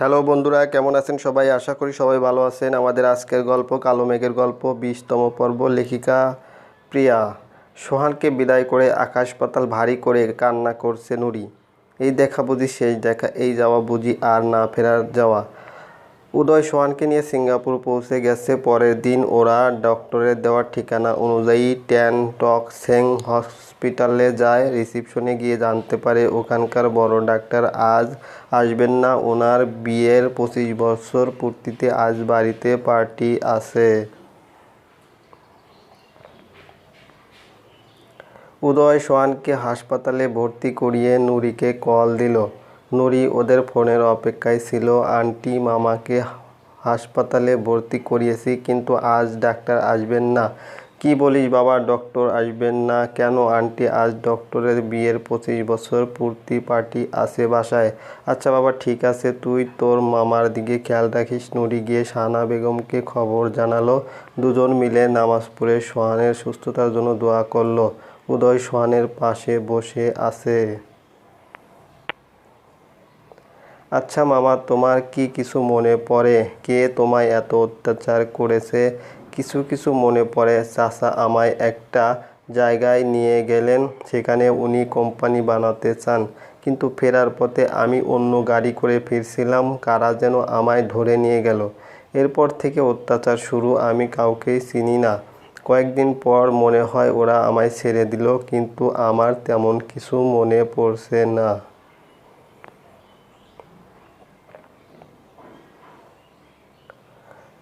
Hello বন্ধুরা, কেমন আছেন সবাই? আশা করি সবাই ভালো আছেন। আমাদের আজকের গল্প, কালো মেঘের গল্প, বিশতম পর্ব, লেখিকা প্রিয়া। সোহানকে বিদায় করে আকাশ পাতাল ভারী করে কান্না করছে নুরি। এই দেখা বুঝি শেষ দেখা, এই যাওয়া বুঝি আর না ফেরার যাওয়া। উদয় সোহানকে নিয়ে সিঙ্গাপুর পৌঁছে গেছে। পরের দিন ওরা ডক্টরের দেওয়ার ঠিকানা অনুযায়ী ট্যান টক সেং হসপিটালে যায়। রিসিপশনে গিয়ে জানতে পারে ওখানকার বড় ডাক্তার আজ আসবেন না। ওনার বিয়ের পঁচিশ বছর পূর্তিতে আজ বাড়িতে পার্টি আছে। উদয় সোহানকে হাসপাতালে ভর্তি করিয়ে নুরিকে কল দিল। নুরি ওদের ফোনের অপেক্ষায় ছিল। আন্টি মামাকে হাসপাতালে ভর্তি করিয়েছি, কিন্তু আজ ডাক্তার আসবেন না। কি বলিস বাবা, ডক্টর আসবেন না কেন? আন্টি, আজ ডক্টরের বিয়ের পঁচিশ বছর পূর্তি পার্টি আছে বাসায়। আচ্ছা বাবা, ঠিক আছে, তুই তোর মামার দিকে খেয়াল রাখিস। নুরি গিয়ে শাহানা বেগমকে খবর জানালো। দুজন মিলে নামাজ পড়ে সোহানের সুস্থতার জন্য দোয়া করল। উদয় সোহানের পাশে বসে আছে। আচ্ছা মামা, তোমার কি কিছু মনে পড়ে? কে তোমায় এত অত্যাচার করেছে? কিছু কিছু মনে পড়ে। চাচা আমায় একটা জায়গায় নিয়ে গেলেন, সেখানে উনি কোম্পানি বানাতে চান। কিন্তু ফেরার পথে আমি অন্য গাড়ি করে ফিরছিলাম, কারা যেন আমায় ধরে নিয়ে গেল। এরপর থেকে অত্যাচার শুরু আমি কাউকেই চিনি না। কয়েকদিন পর মনে হয় ওরা আমায় ছেড়ে দিল, কিন্তু আমার তেমন কিছু মনে পড়ছে না।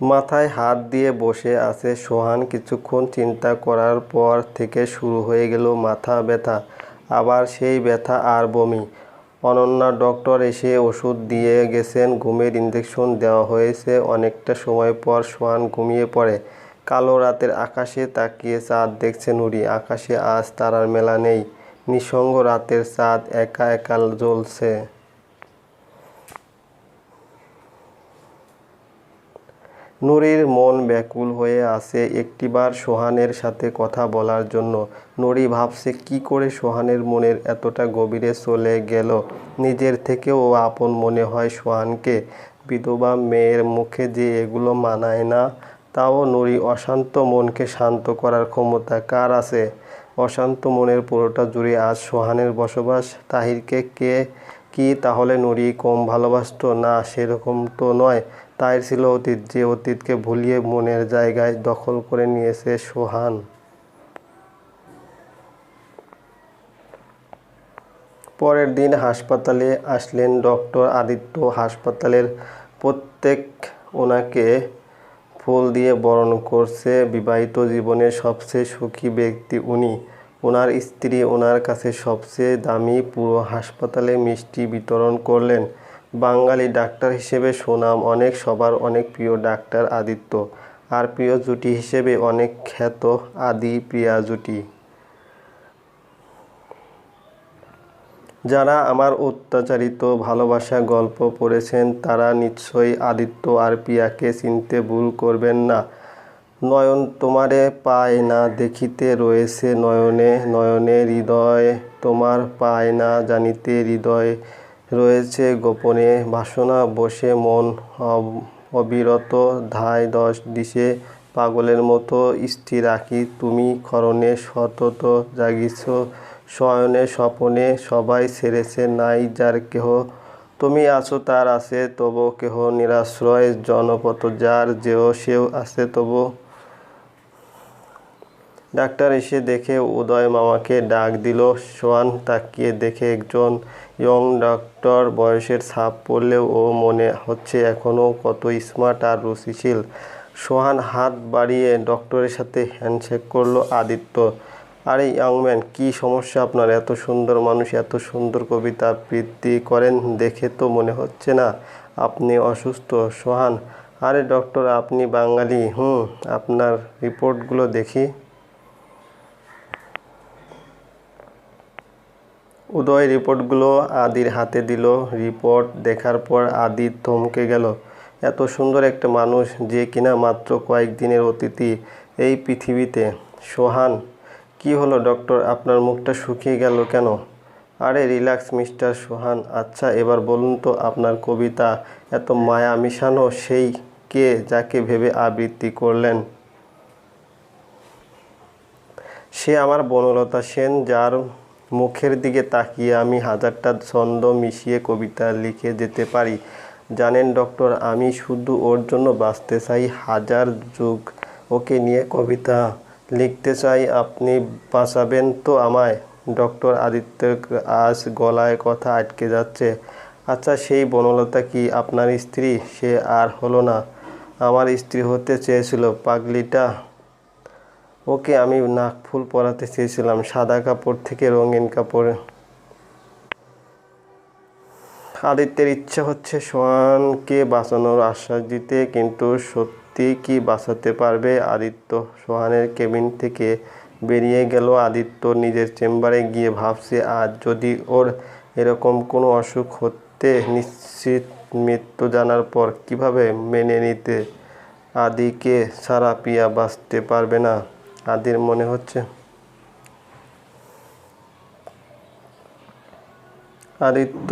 মাথায় হাত দিয়ে বসে আছে সোহান। কিছুক্ষণ চিন্তা করার পর থেকে শুরু হয়ে গেল মাথা ব্যথা। আবার সেই ব্যথা আর বমি। অনন্যা ডক্টর এসে ওষুধ দিয়ে গেছেন। ঘুমের ইঞ্জেকশন দেওয়া হয়েছে। অনেকটা সময় পর সোহান ঘুমিয়ে পড়ে। কালো রাতের আকাশে তাকিয়ে চাঁদ দেখছে নুরি। আকাশে আজ তারার মেলা নেই। নিঃসঙ্গ রাতের চাঁদ একা একা জ্বলছে। নুরির মন ব্যাকুল হয়ে আছে একটিবার সোহানের সাথে কথা বলার জন্য। নুরি ভাবছে, কি করে সোহানের মনের এতটা গভীরে চলে গেল? নিজের থেকেও আপন মনে হয় সোহানকে। বিধবা মেয়ের মুখে যে এগুলো মানায় না, তাও নুরি অশান্ত মনকে শান্ত করার ক্ষমতা কার আছে? অশান্ত মনের পুরোটা জুড়ে আজ সোহানের বসবাস। তাহিরকে কে কি তাহলে নুরি, কম ভালোবাসত? না, সেরকম তো নয়। তাই ছিল অতীত, যে অতীতকে ভুলিয়ে মনের জায়গায় দখল করে নিয়েছে সোহান। পরের দিন হাসপাতালে আসলেন ডক্টর আদিত্য। হাসপাতালের প্রত্যেক ওনাকে ফুল দিয়ে বরণ করছে বিবাহিত জীবনের সবচেয়ে সুখী ব্যক্তি উনি। ওনার স্ত্রী ওনার কাছে সবচেয়ে দামি পুরো হাসপাতালে মিষ্টি বিতরণ করলেন। বাঙালি ডাক্তার হিসেবে সুনাম, অনেক সবার অনেক প্রিয় ডাক্তার আদিত্য। আর প্রিয় জুটি হিসেবে অনেক খ্যাত আদি প্রিয়া জুটি। যারা আমার অত্যাচারিত ভালোবাসা গল্প পড়েছেন, তারা নিশ্চয়ই আদিত্য আর প্রিয়াকে চিনতে ভুল করবেন না। নয়ন তোমারে পায় না দেখিতে রয়েছে নয়নে নয়নে হৃদয় তোমার পায় না জানিতে হৃদয় রয়েছে গোপনে। বাসনা বসে মন অবিরত ধায় দশ দিশে পাগলের মতো স্থির রাখি তুমি ক্ষরণে সতত জাগিছ শয়নে স্বপনে সবাই ছেড়েছে নাই যার কেহ। তুমি আছো তার আছে তবু কেহ নিরাশ্রয় জনপত যার যেও সেও আছে তবু। ডাক্তার এসে দেখে উদয় মামাকে ডাক দিল, সোয়ান তাকিয়ে দেখে একজন ইয়ং ডক্টর বয়সের ছাপ পড়লেও ও মনে হচ্ছে এখনও কত স্মার্ট আর রুচিশীল। সোহান হাত বাড়িয়ে ডক্টরের সাথে হ্যান্ডশেক করল আদিত্য। আরে ইয়াংম্যান কি সমস্যা আপনার? এত সুন্দর মানুষ, এত সুন্দর কবিতা আবৃত্তি করেন দেখে তো মনে হচ্ছে না আপনি অসুস্থ। সোহান, আরে ডক্টর আপনি বাঙালি, হুম, আপনার রিপোর্টগুলো দেখি। উদয় রিপোর্টগুলো আদির হাতে দিল। রিপোর্ট দেখার পর আদি থমকে গেল। এত সুন্দর একটা মানুষ যে কিনা মাত্র কয়েকদিনের অতিথি এই পৃথিবীতে। সোহান, কি হলো ডক্টর? আপনার মুখটা শুকিয়ে গেল কেন? আরে, রিল্যাক্স মিস্টার সোহান। আচ্ছা এবার বলুন তো আপনার কবিতা এত মায়া মিশানো সেই কে যাকে ভেবে আবৃত্তি করলেন? সে আমার বনলতা সেন, যার মুখের দিকে তাকিয়ে আমি হাজারটা ছন্দ মিশিয়ে কবিতা লিখে যেতে পারি। জানেন ডক্টর, আমি শুধু ওর জন্য বাঁচতে চাই হাজার যুগ। ওকে নিয়ে কবিতা লিখতে চাই, আপনি বাঁচাবেন তো আমায়। ডক্টর আদিত্যের আজ গলায় কথা আটকে যাচ্ছে। আচ্ছা সেই বনলতা কি আপনার স্ত্রী? সে আর হলো না। আমার স্ত্রী হতে চেয়েছিল, পাগলিটা ওকে আমি নাকফুল পরাতে চেয়েছিলাম, সাদা কাপড় থেকে রঙিন কাপড়। আদিত্যের ইচ্ছা হচ্ছে সোহানকে বাঁচানোর আশ্বাস দিতে, কিন্তু সত্যি কি বাঁচাতে পারবে আদিত্য? সোহানের কেবিন থেকে বেরিয়ে গেল আদিত্য নিজের চেম্বারে গিয়ে ভাবছে, আজ যদি ওর এরকম কোনো অসুখ হতে নিশ্চিত মৃত্যু জানার পর কীভাবে মেনে নিতে? আদিকে সারা পিয়া বাঁচতে পারবে না। আদির মনে হচ্ছে। আদিত্য